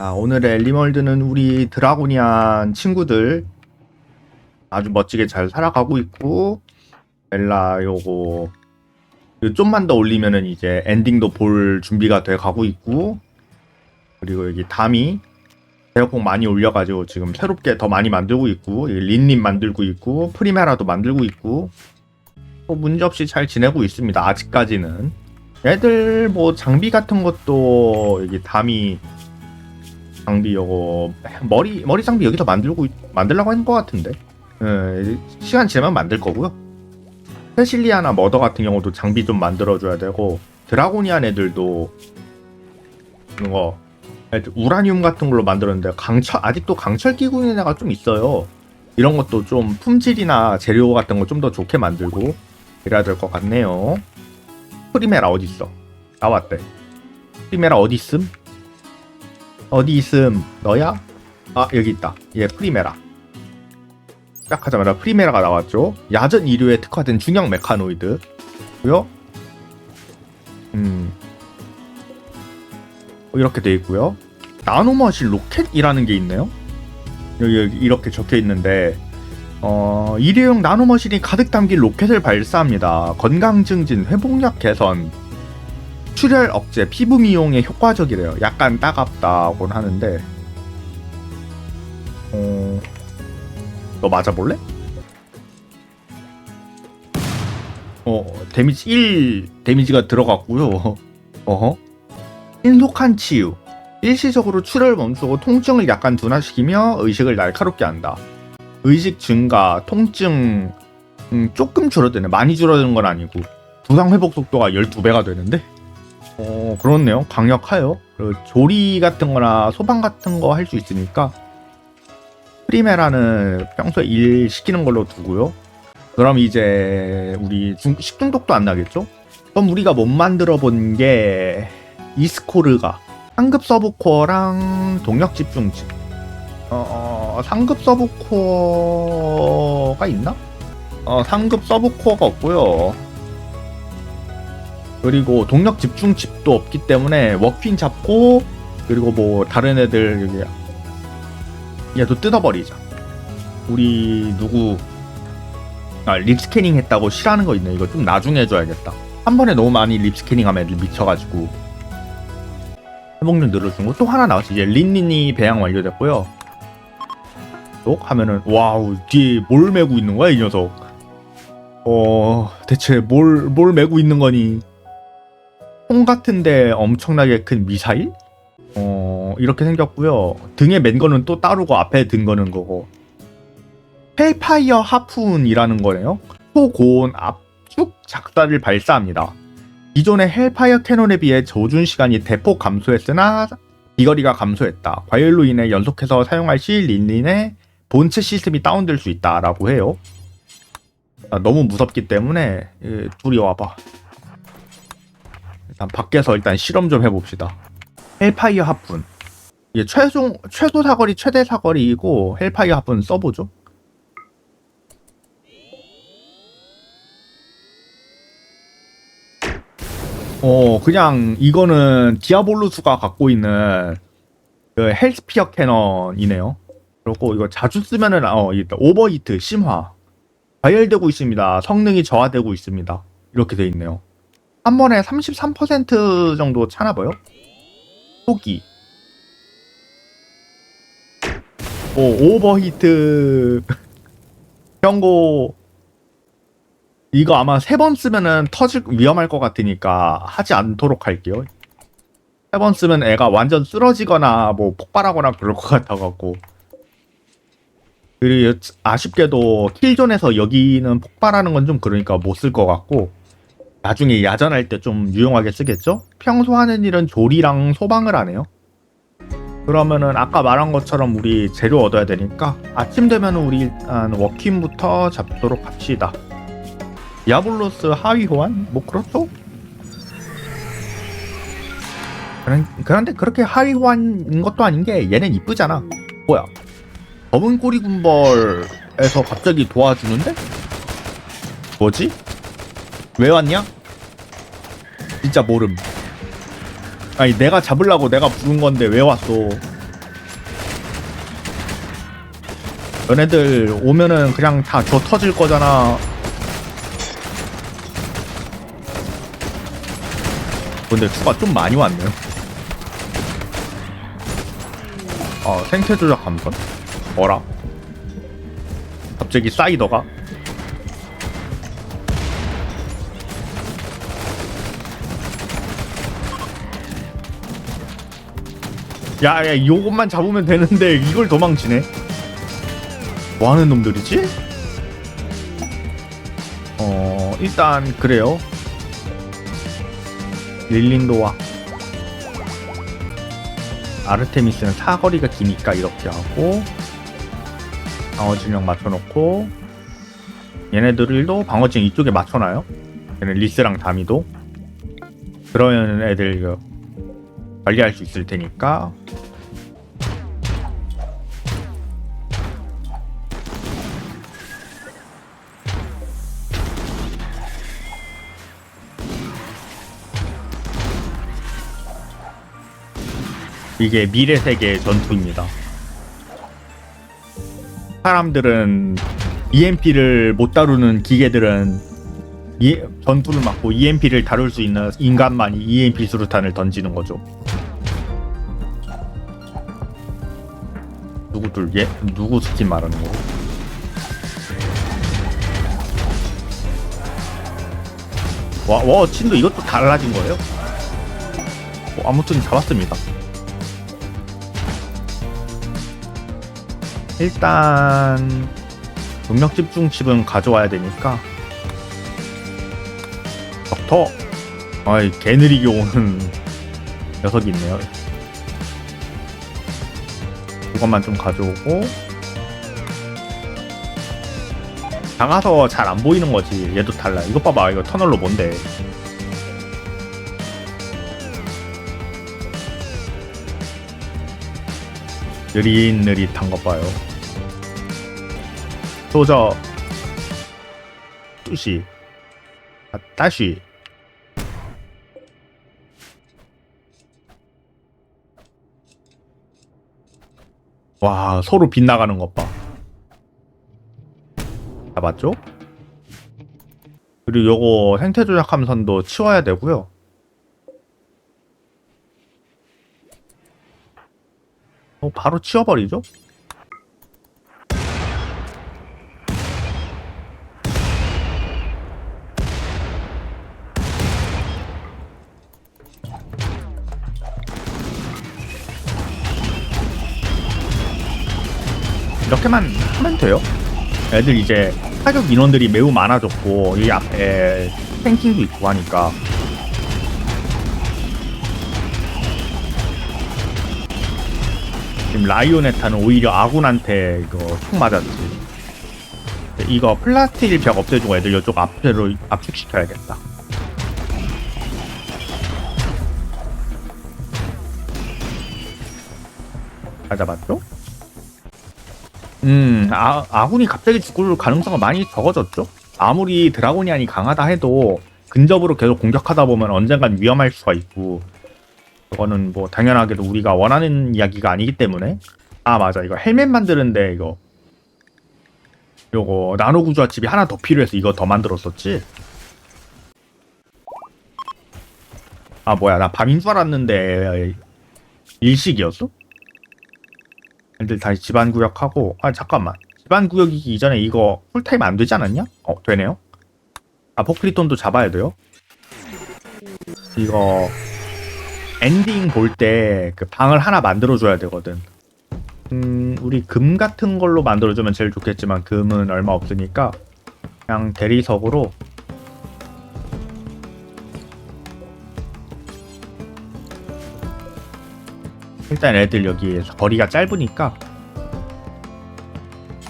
자, 오늘의 리멀드는 우리 드라고니안 친구들 아주 멋지게 잘 살아가고 있고 벨라 요거 그 좀만 더 올리면은 이제 엔딩도 볼 준비가 돼 가고 있고 그리고 여기 담이 대역폭 많이 올려가지고 지금 새롭게 더 많이 만들고 있고 린님 만들고 있고 프리메라도 만들고 있고 뭐 문제없이 잘 지내고 있습니다 아직까지는. 애들 뭐 장비 같은 것도 여기 담이 장비 요거 머리 머리 장비 여기서 만들고 있- 만들라고 하는 것 같은데? 예, 시간 지나면 만들 거고요. 세실리아나 머더 같은 경우도 장비 좀 만들어줘야 되고 드라고니안 애들도 이거 애들 우라늄 같은 걸로 만들었는데 강철 아직도 강철 애가 좀 있어요. 이런 것도 좀 품질이나 재료 같은 거 좀 더 좋게 만들고 이래야 될 것 같네요. 프리메라 어디 있어? 나왔대. 프리메라 어디 있음 어디 있음 너야 아 여기 있다 얘 프리메라 시작하자마자 프리메라가 나왔죠. 야전 이류에 특화된 중형 메카노이드. 고요. 음. 어, 이렇게 돼 있고요. 나노머신 로켓이라는 게 있네요. 여기, 여기 이렇게 적혀 있는데 어, 일회용 나노머신이 가득 담긴 로켓을 발사합니다. 건강 증진, 회복력 개선, 출혈 억제, 피부 미용에 효과적이래요. 약간 따갑다곤 하는데 어, 너 맞아볼래? 어, 데미지 1 데미지가 들어갔고요. 어허. 신속한 치유. 일시적으로 출혈을 멈추고 통증을 약간 둔화시키며 의식을 날카롭게 한다. 의식 증가, 통증 음, 조금 줄어드네. 많이 줄어드는 건 아니고 부상 회복 속도가 12배가 되는데. 어, 그렇네요. 그리고 조리 같은 거나 소방 같은 거 할 수 있으니까 프리메라는 평소에 일 시키는 걸로 두고요. 그럼 이제 우리 중, 식중독도 안 나겠죠? 그럼 우리가 못 만들어 본 게 이스코르가 상급 서브코어랑 동력 집중집. 어, 어, 상급 서브코어가 있나? 어, 상급 서브코어가 없고요. 그리고 동력 집중 칩도 없기 때문에 워퀸 잡고 그리고 뭐 다른 애들 여기 얘도 뜯어버리자. 우리 누구 아, 립 스캐닝 했다고 싫어하는 거 있네. 이거 좀 나중에 해줘야겠다. 한 번에 너무 많이 립 스캐닝하면 애들 미쳐가지고 회복률 늘어준 거 또 하나 나왔지. 이제 린린이 배양 완료됐고요. 또 하면은 와우 뒤에 뭘 메고 있는 거야 이 녀석. 어 대체 뭘 뭘 메고 있는 거니? 통 같은데 엄청나게 큰 미사일? 어 이렇게 생겼고요. 등에 맨 거는 또 따르고 앞에 든 거는 거고. 헬파이어 하푼이라는 거네요. 초고온 압축 작사를 발사합니다. 기존의 헬파이어 캐논에 비해 저준 시간이 대폭 감소했으나 비거리가 감소했다. 과열로 인해 연속해서 사용할 시 린린의 본체 시스템이 다운될 수 있다라고 해요. 아, 너무 무섭기 때문에 예, 둘이 와봐. 일단 밖에서 일단 실험 좀 해봅시다. 헬파이어 하푼. 이게 최종 최소 사거리 최대 사거리이고 헬파이어 하푼 써보죠. 어 그냥 이거는 디아볼루스가 갖고 있는 그 헬스피어 캐넌이네요. 그리고 이거 자주 쓰면은 어 오버히트 심화 과열되고 있습니다. 성능이 저하되고 있습니다. 이렇게 돼 있네요. 한 번에 33% 정도 차나 봐요. 초기. 오 오버히트 경고 이거 아마 세 번 쓰면은 터질 위험할 것 같으니까 하지 않도록 할게요. 세 번 쓰면 애가 완전 쓰러지거나 뭐 폭발하거나 그럴 것 같아갖고. 그리고 아쉽게도 킬존에서 여기는 폭발하는 건 좀 그러니까 못 쓸 것 같고 나중에 야전할 때 좀 유용하게 쓰겠죠? 평소 하는 일은 조리랑 소방을 하네요. 그러면은 아까 말한 것처럼 우리 재료 얻어야 되니까 아침 되면 우리 일단 워킹부터 잡도록 합시다. 디아블로스 하위 호환? 뭐 그렇죠? 그런, 그런데 그렇게 하위 호환인 것도 아닌 게 얘는 이쁘잖아. 뭐야? 검은 꼬리 군벌에서 갑자기 도와주는데? 뭐지? 왜 왔냐? 진짜 모름. 아니 내가 잡으려고 내가 부른 건데 왜 왔어? 너네들 오면은 그냥 다 저 터질 거잖아. 근데 추가 좀 많이 왔네요. 아 생태 조작 감건? 어라? 갑자기 사이더가? 야, 야, 요것만 잡으면 되는데 이걸 도망치네. 뭐 하는 놈들이지? 어, 일단 그래요. 릴린도와 아르테미스는 사거리가 기니까 이렇게 하고 방어 진영 맞춰놓고 얘네들도 방어 진영 이쪽에 맞춰놔요. 얘는 리스랑 다미도 그러면 애들 관리할 수 있을 테니까 이게 미래 세계의 전투입니다. 사람들은 EMP를 못 다루는 기계들은 이, 전투를 막고 EMP를 다룰 수 있는 인간만이 EMP 수류탄을 던지는 거죠. 누구들 얘 누구 스킨 말하는 거? 와, 와, 친도 이것도 달라진 거예요? 뭐, 아무튼 잡았습니다. 일단 능력 집중 칩은 가져와야 되니까 덕터 아이 개느리게 오는 녀석이 있네요 그것만 좀 가져오고. 작아서 잘 안 보이는 거지. 얘도 달라. 이것 봐봐. 이거 터널로 뭔데? 느릿느릿한 것 봐요. 소저 뚜시. 아, 따시 와 서로 빗나가는 것봐 잡았죠? 그리고 요거 생태 조작 함선도 치워야 되고요 어, 바로 치워버리죠? 이렇게만 하면 돼요. 애들 이제 타격 인원들이 매우 많아졌고 이 앞에 탱킹도 있고 하니까 지금 라이오네타는 오히려 아군한테 이거 총 맞았지. 이거 플라스틱 벽 없애주고 애들 이쪽 앞으로 압축시켜야겠다. 잘 잡았죠? 음, 아, 아군이 갑자기 죽을 가능성은 많이 적어졌죠? 아무리 드라고니안이 강하다 해도 근접으로 계속 공격하다 보면 언젠간 위험할 수가 있고 그거는 뭐 당연하게도 우리가 원하는 이야기가 아니기 때문에. 아 맞아. 이거 헬멧 만드는데 이거. 요거 나노 구조화 칩이 하나 더 필요해서 이거 더 만들었었지? 아 뭐야. 나 밤인 줄 알았는데. 일식이었어? 애들 다시 집안 구역하고 아 잠깐만 집안 구역이기 이전에 이거 풀타임 안 되지 않았냐? 어 되네요 아 포크리톤도 잡아야 돼요 이거 엔딩 볼 때 그 방을 하나 만들어줘야 되거든. 음, 우리 금 같은 걸로 만들어주면 제일 좋겠지만 금은 얼마 없으니까 그냥 대리석으로 일단 애들 여기 거리가 짧으니까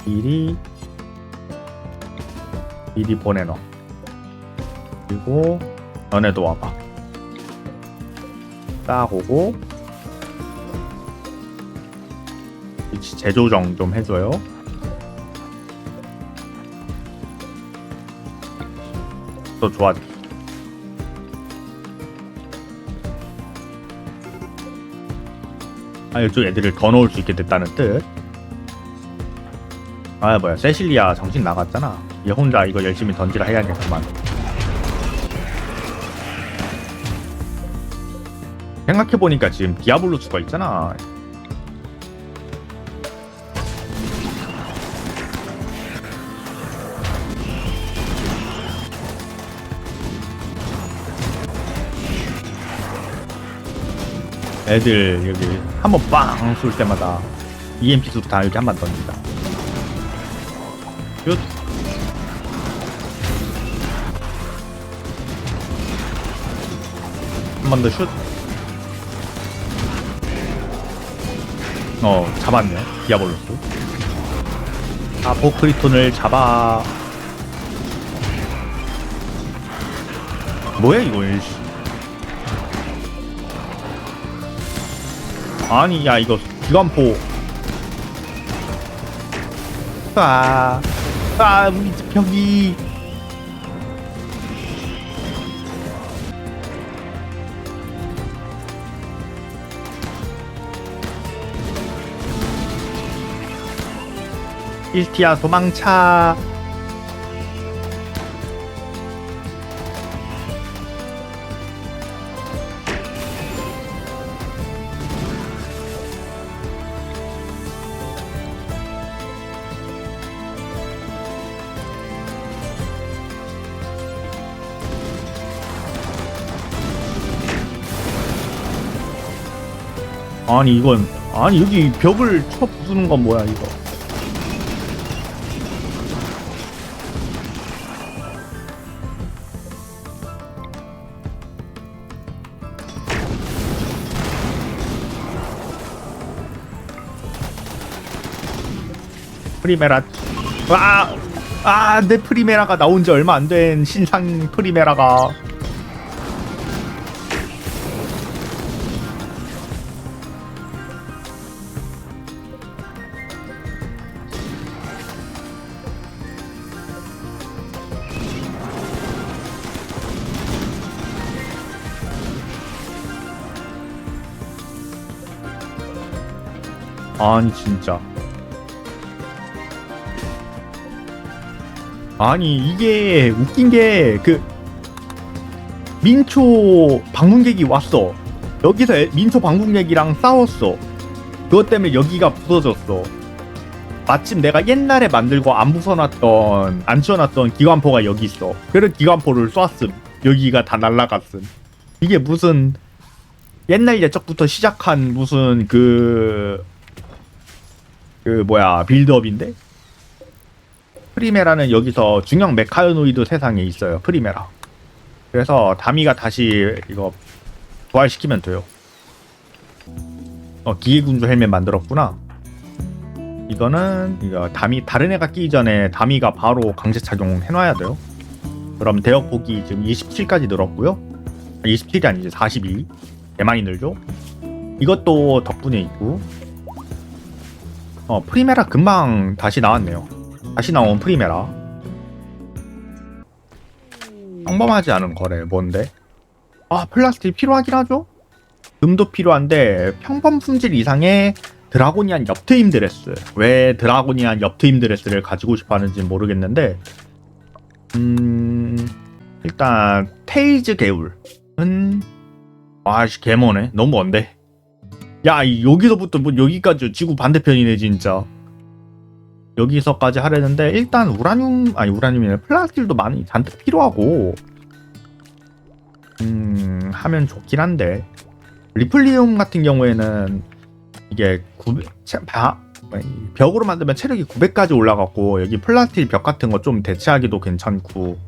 미리 미리 보내놔. 그리고 너네도 와봐. 딱 오고 위치 재조정 좀 해줘요. 또 좋아. 아 이쪽 애들을 더 넣을 수 있게 됐다는 뜻. 아 뭐야 세실리아 정신 나갔잖아. 얘 혼자 이거 열심히 던지라 해야겠구만. 생각해보니까 지금 디아블로스가 있잖아 애들 여기 한 번 빵 쏠 때마다 EMP 수다 이렇게 한 번 던진다 슛 한 번 더 슛. 어, 잡았네. 디아볼로스. 아, 보크리톤을 잡아. 뭐야, 이거, 씨. 아니, 야, 이거, 기관포. 아, 아, 우리 집 벽이. 일티야 도망차. 아니 이건 아니 여기 벽을 쳐 부수는 건 뭐야 이거? 프리메라 와! 아, 내 프리메라가 나온 지 얼마 안 된 신상 프리메라가 아니 진짜. 아니 이게 웃긴 게 그 민초 방문객이 왔어. 여기서 애- 민초 방문객이랑 싸웠어. 그것 때문에 여기가 부서졌어. 마침 내가 옛날에 만들고 안 부숴놨던 안 치워놨던 기관포가 여기 있어. 그래서 기관포를 쐈음. 여기가 다 날라갔음. 이게 무슨 옛날 예적부터 시작한 무슨 그 그 뭐야 빌드업인데? 프리메라는 여기서 중형 메카노이드 세상에 있어요 프리메라. 그래서 다미가 다시 이거 부활시키면 돼요. 어 기계군주 헬멧 만들었구나. 이거는 이거 다미 다른 애가 끼기 전에 다미가 바로 강제 착용 해놔야 돼요. 그럼 대역 폭이 지금 27까지 늘었고요. 27이 아니지 42 개많이 늘죠. 이것도 덕분에 있고 어 프리메라 금방 다시 나왔네요. 다시 나온 프리메라. 평범하지 않은 거래 뭔데? 아 플라스틱 필요하긴 하죠? 금도 필요한데 평범 품질 이상의 드라고니안 엽트임 드레스. 왜 드라고니안 엽트임 드레스를 가지고 싶어 하는지 모르겠는데 음 일단 테이즈 개울은 아씨 개머네. 너무 먼데 야 이- 여기서부터 뭐 여기까지 지구 반대편이네 진짜 여기서까지 하려는데 일단 우라늄 아니 우라늄이 플라스틸도 많이 잔뜩 필요하고 음 하면 좋긴 한데 리플리움 같은 경우에는 이게 900, 체- 바- 아니, 벽으로 만들면 체력이 900까지 올라갔고 여기 플라스틸 벽 같은 거 좀 대체하기도 괜찮고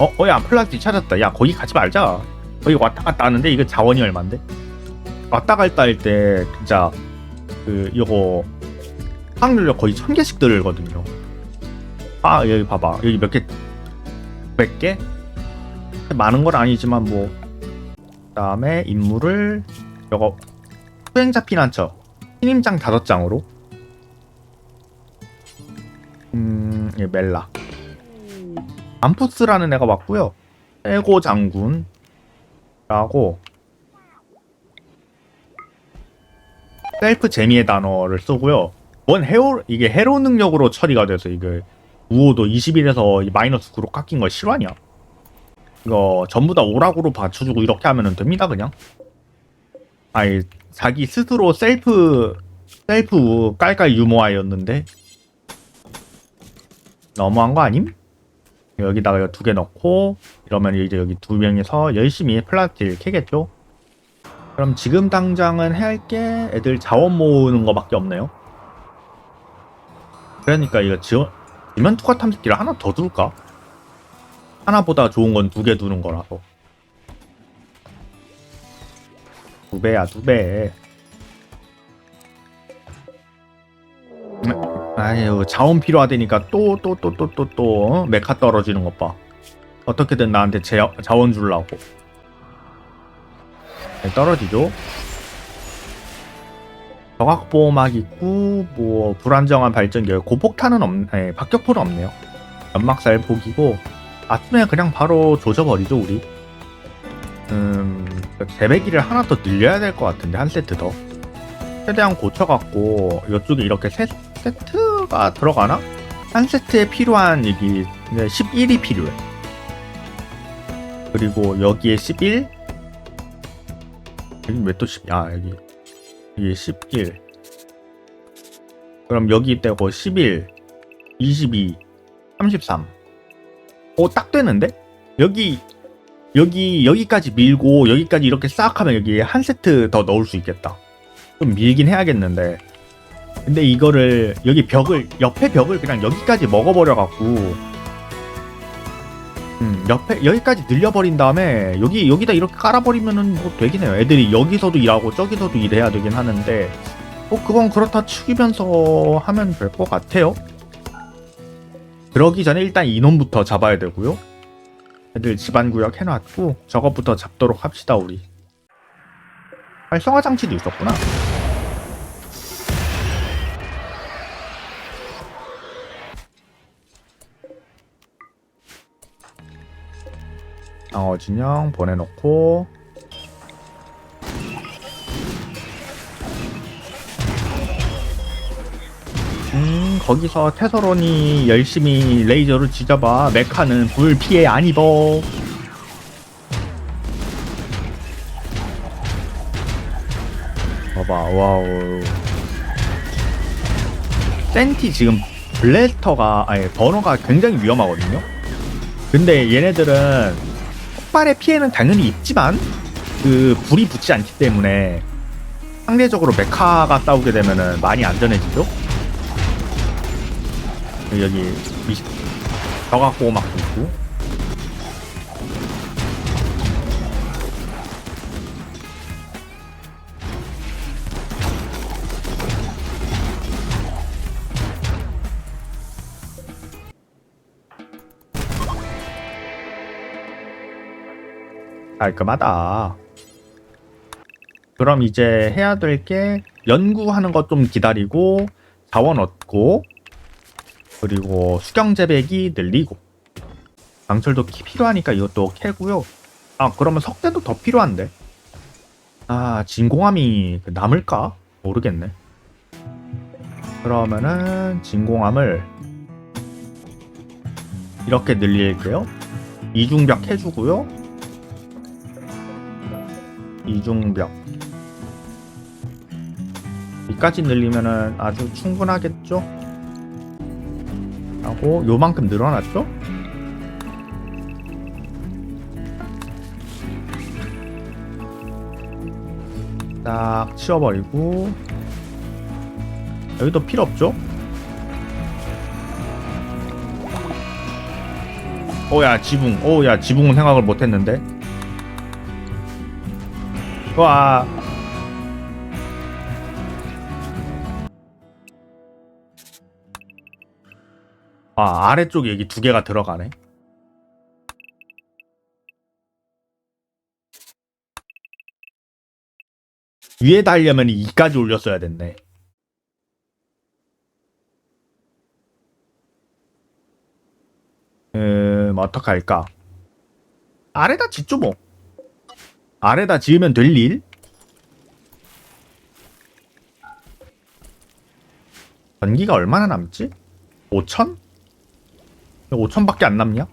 어, 어, 야, 플라스틱 찾았다. 야, 거기 가지 말자. 거기 왔다 갔다 하는데 이거 자원이 얼만데? 왔다 갔다 할 때 진짜 그 이거 확률력 거의 천 개씩 들거든요. 아 여기 봐봐 여기 몇 개? 100개? 많은 건 아니지만 뭐 그다음에 임무를 이거 수행자 피난처 신임장 다섯 장으로 음 예, 멜라 암푸스라는 애가 왔고요. 해고 장군라고 셀프 재미의 단어를 쓰고요. 뭔 해로 이게 해로 능력으로 처리가 돼서 이게 우호도 21에서 마이너스 9로 깎인 거 실화냐? 이거 전부 다 오락으로 받쳐주고 이렇게 하면은 됩니다 그냥. 아니 자기 스스로 셀프 셀프 깔깔 유머아였는데 너무한 거 아님? 여기다가 두 개 넣고 이러면 이제 여기 두 명이서 열심히 플라스틱 캐겠죠? 그럼 지금 당장은 할 게 애들 자원 모으는 거밖에 없네요. 그러니까 이거 지원 지면 투과 탐색기를 하나 더 둘까? 하나보다 좋은 건 두 개 두는 거라서 두 배야 두 배. 아유 자원 필요하다니까 또 또 또 또 또또 메카 떨어지는 것 봐. 어떻게든 나한테 제, 자원 주려고. 네, 떨어지죠. 저각보호막 있고 뭐 불안정한 발전기 고폭탄은 없, 네, 박격포는 없네요. 연막살 폭이고 아침에 그냥 바로 조져버리죠 우리. 음 재배기를 하나 더 늘려야 될 것 같은데 한 세트 더. 최대한 고쳐갖고 이쪽에 이렇게 세 세트가 들어가나? 한 세트에 필요한 여기 11이 필요해. 그리고 여기에 11 여기 왜또 10? 아 여기 여기 11 그럼 여기 떼고 11 22 33 오 딱 되는데? 여기 여기 여기까지 밀고 여기까지 이렇게 싹 하면 여기 한 세트 더 넣을 수 있겠다 좀 밀긴 해야겠는데 근데 이거를 여기 벽을 옆에 벽을 그냥 여기까지 먹어버려 갖고 음 옆에 여기까지 늘려버린 다음에 여기 여기다 이렇게 깔아버리면은 뭐 되긴 해요. 애들이 여기서도 일하고 저기서도 일해야 되긴 하는데 뭐 그건 그렇다 치면서 하면 될 것 같아요. 그러기 전에 일단 인원부터 잡아야 되고요. 애들 집안 구역 해놨고 저것부터 잡도록 합시다 우리. 활성화 장치도 있었구나 방어 진영 보내놓고. 음 거기서 테서론이 열심히 레이저로 지져봐 메카는 불 피해 안 입어. 봐봐 와우. 센티 지금 블래스터가 아니 버너가 굉장히 위험하거든요? 근데 얘네들은 폭발의 피해는 당연히 있지만 그 불이 붙지 않기 때문에 상대적으로 메카가 싸우게 되면은 많이 안전해지죠. 여기 미 저갖고 막 있고 깔끔하다. 그럼 이제 해야 될 게 연구하는 것 좀 기다리고 자원 얻고 그리고 수경 재배기 늘리고 강철도 키 필요하니까 이것도 캐고요. 아 그러면 석대도 더 필요한데. 아 진공함이 그 남을까? 모르겠네. 그러면은 진공함을 이렇게 늘릴게요. 이중벽 해주고요. 이중벽 이까지 늘리면은 아주 충분하겠죠? 하고 요만큼 늘어났죠? 딱 치워버리고 여기도 필요 없죠? 오야 지붕 오야 지붕은 생각을 못했는데 와. 아, 아래쪽에 여기 두 개가 들어가네. 위에 달려면 이까지 올렸어야 됐네. 음, 어떡할까? 아래다 짓죠 뭐. 아래다 지으면 될 일? 전기가 얼마나 남지? 5천? 5천밖에 안 남냐?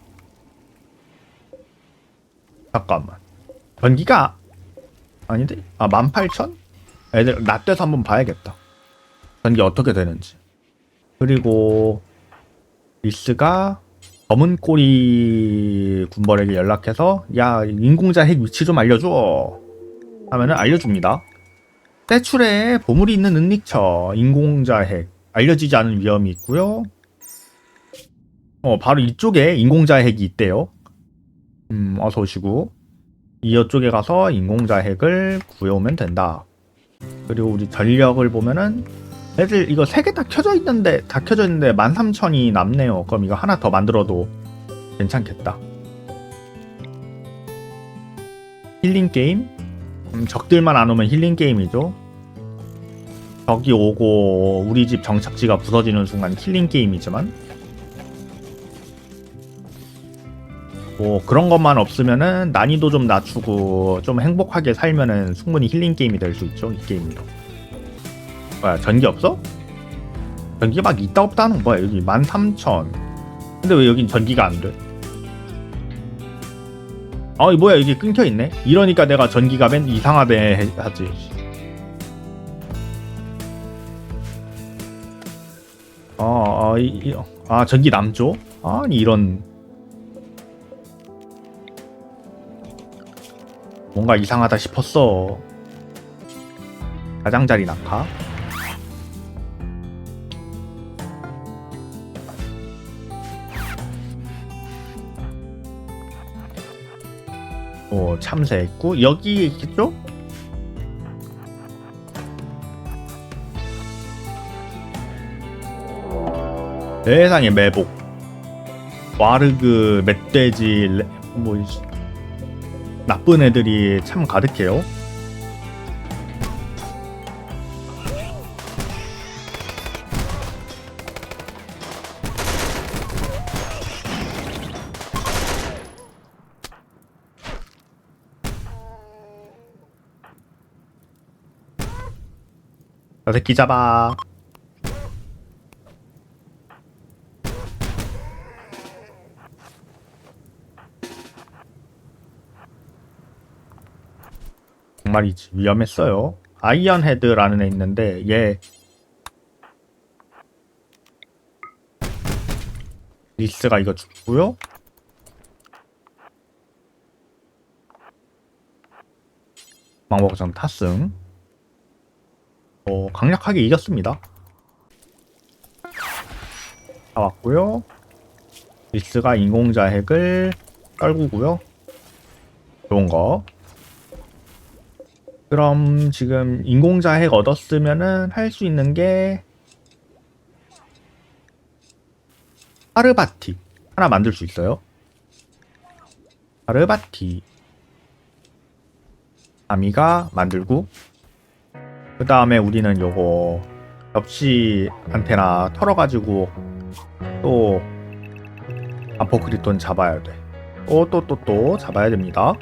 잠깐만. 전기가 아닌데? 아 18,000? 애들 라떼서 한번 봐야겠다. 전기 어떻게 되는지. 그리고 리스가 검은 꼬리 군벌에게 연락해서 야 인공자 핵 위치 좀 알려줘 하면은 알려줍니다. 떼출에 보물이 있는 은닉처 인공자 핵 알려지지 않은 위험이 있고요. 어 바로 이쪽에 인공자 핵이 있대요. 음 어서 오시고 이쪽에 가서 인공자 핵을 구해오면 된다. 그리고 우리 전력을 보면은 애들 이거 세 개 다 켜져 있는데 다 켜져 있는데 13,000이 남네요. 그럼 이거 하나 더 만들어도 괜찮겠다. 힐링 게임? 음, 적들만 안 오면 힐링 게임이죠. 적이 오고 우리 집 정착지가 부서지는 순간 힐링 게임이지만 뭐 그런 것만 없으면은 난이도 좀 낮추고 좀 행복하게 살면은 충분히 힐링 게임이 될 수 있죠 이 게임도. 뭐야 전기 없어? 전기 막 있다 없다 하는 거야 여기 13,000 근데 왜 여긴 전기가 안 돼? 아, 이 뭐야 여기 끊겨 있네. 이러니까 내가 전기가 맨 이상하대 해- 하지. 아, 아, 이, 이- 아 전기 남죠? 아니 이런 뭔가 이상하다 싶었어. 가장자리 낙하. 어, 참새했고 여기 있겠죠? 세상에 매복. 와르그 멧돼지 레- 뭐 이- 나쁜 애들이 참 가득해요 새끼 잡아 정말이지 위험했어요. 아이언 헤드라는 애 있는데 얘 리스가 이거 죽고요. 망복 전 탑승. 어, 강력하게 이겼습니다. 다 왔고요. 리스가 인공자 핵을 떨구고요. 좋은 거. 그럼 지금 인공자 핵 얻었으면은 할 수 있는 게 아르바티 하나 만들 수 있어요. 아르바티 아미가 만들고 그 다음에 우리는 요거 접시 안테나 털어가지고 또 아포크리톤 잡아야 돼. 또 또 또 또 잡아야 됩니다.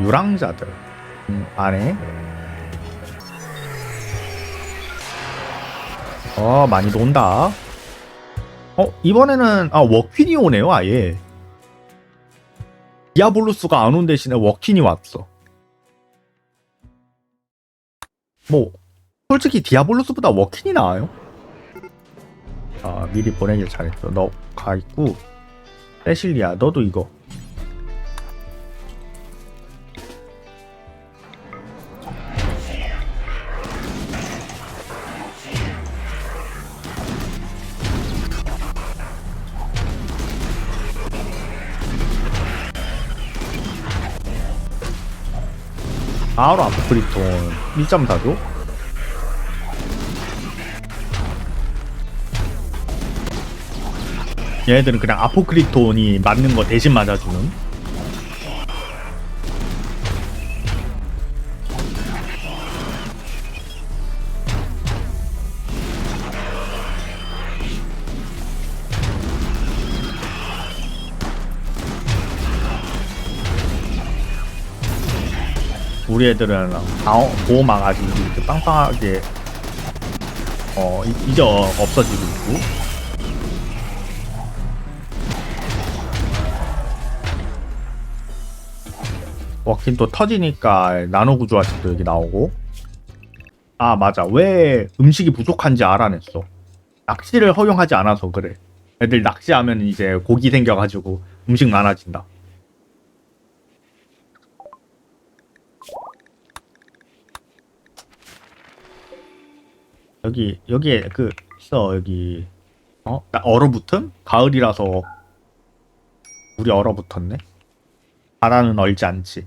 유랑자들 음, 안에 어 많이 논다 어 이번에는 아 워퀸이 오네요 아예 디아블루스가 안 온 대신에 워퀸이 왔어. 뭐 솔직히 디아블루스보다 워퀸이 나아요? 아 미리 보내길 잘했어. 너 가 있고 세실리아 너도 이거 아프리톤 1.4조 얘네들은 그냥 아포크리톤이 맞는 거 대신 맞아주는 우리 애들은 방어, 보호 막아지 이렇게 빵빵하게 어 이- 이제 어- 없어지고 있고. 워킨 또 터지니까 나노 구조화책도 여기 나오고. 아 맞아. 왜 음식이 부족한지 알아냈어. 낚시를 허용하지 않아서 그래. 애들 낚시하면 이제 고기 생겨가지고 음식 많아진다 여기 여기에 그 있어 여기 어? 나 얼어붙음? 가을이라서 우리 얼어붙었네 바다는 얼지 않지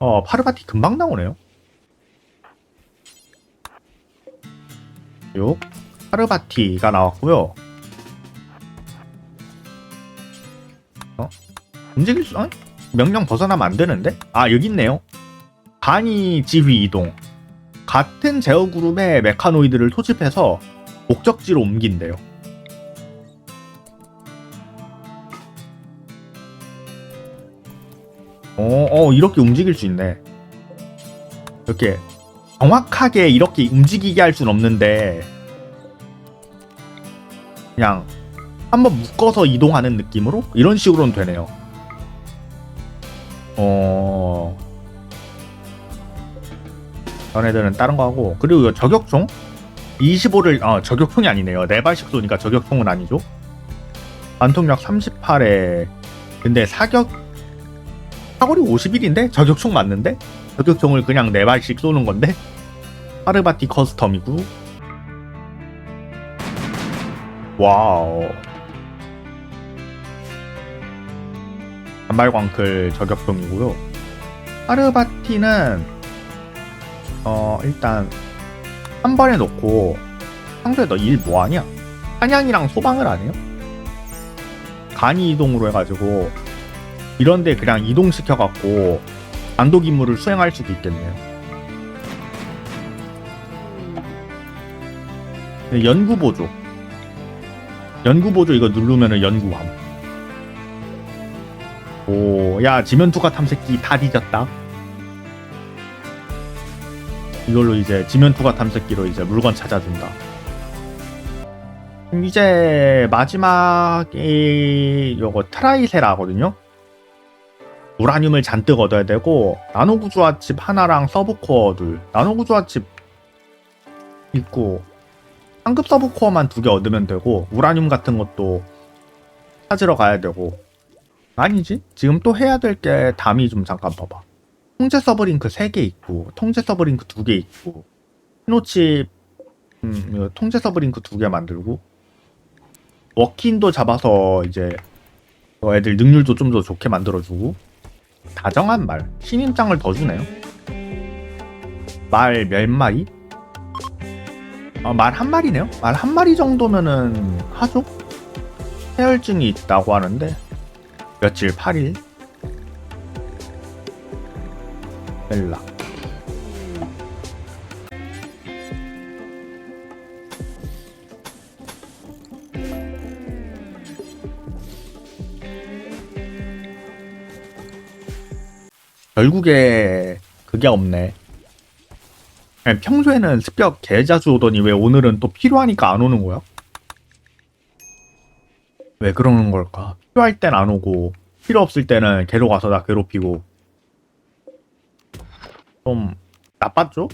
어 파르바티 금방 나오네요 요 파르바티가 나왔고요 어? 움직일 수... 어? 명령 벗어나면 안 되는데? 아 여기 있네요 간이 지휘 이동 같은 제어 그룹의 메카노이드를 소집해서 목적지로 옮긴대요. 어, 어, 이렇게 움직일 수 있네. 이렇게 정확하게 이렇게 움직이게 할 순 없는데 그냥 한번 묶어서 이동하는 느낌으로 이런 식으로는 되네요. 어, 전애들은 다른 거 하고. 그리고 이거 저격총? 25를 아 저격총이 아니네요. 네 발씩 쏘니까 저격총은 아니죠. 반통력 38에. 근데 사격 사거리 51인데? 저격총 맞는데? 저격총을 그냥 네 발씩 쏘는 건데? 파르바티 커스텀이고. 와우. 단발광클 저격총이고요. 파르바티는 어 일단 한 번에 놓고 상대 너 일 뭐하냐? 사냥이랑 소방을 안 해요? 간이 이동으로 해가지고 이런데 그냥 이동시켜갖고 단독 임무를 수행할 수도 있겠네요. 네, 연구 보조 연구 보조 이거 누르면은 연구함. 오, 야 지면투가 탐색기 다 뒤졌다. 이걸로 이제 지면투가 탐색기로 이제 물건 찾아준다. 이제 마지막이 요거 트라이세라거든요. 우라늄을 잔뜩 얻어야 되고 나노 구조화 칩 하나랑 서브코어 둘. 나노 구조화 칩 있고 상급 서브코어만 두 개 얻으면 되고 우라늄 같은 것도 찾으러 가야 되고 아니지? 지금 또 해야 될 게 담이 좀 잠깐 봐봐. 통제 서브링크 3개 있고 통제 서브링크 2개 있고 피노칩 음, 통제 서브링크 2개 만들고 워킨도 잡아서 이제 어, 애들 능률도 좀 더 좋게 만들어주고 다정한 말 신임장을 더 주네요. 말 몇 마리? 아, 말한 마리네요. 말 한 마리 정도면은 하죠. 해열증이 있다고 하는데 며칠 8일 벨라 결국에 그게 없네 평소에는 습격 개자주 오더니 왜 오늘은 또 필요하니까 안 오는 거야? 왜 그러는 걸까? 필요할 땐 안 오고 필요 없을 때는 괴로 가서 나 괴롭히고 좀 나빴죠?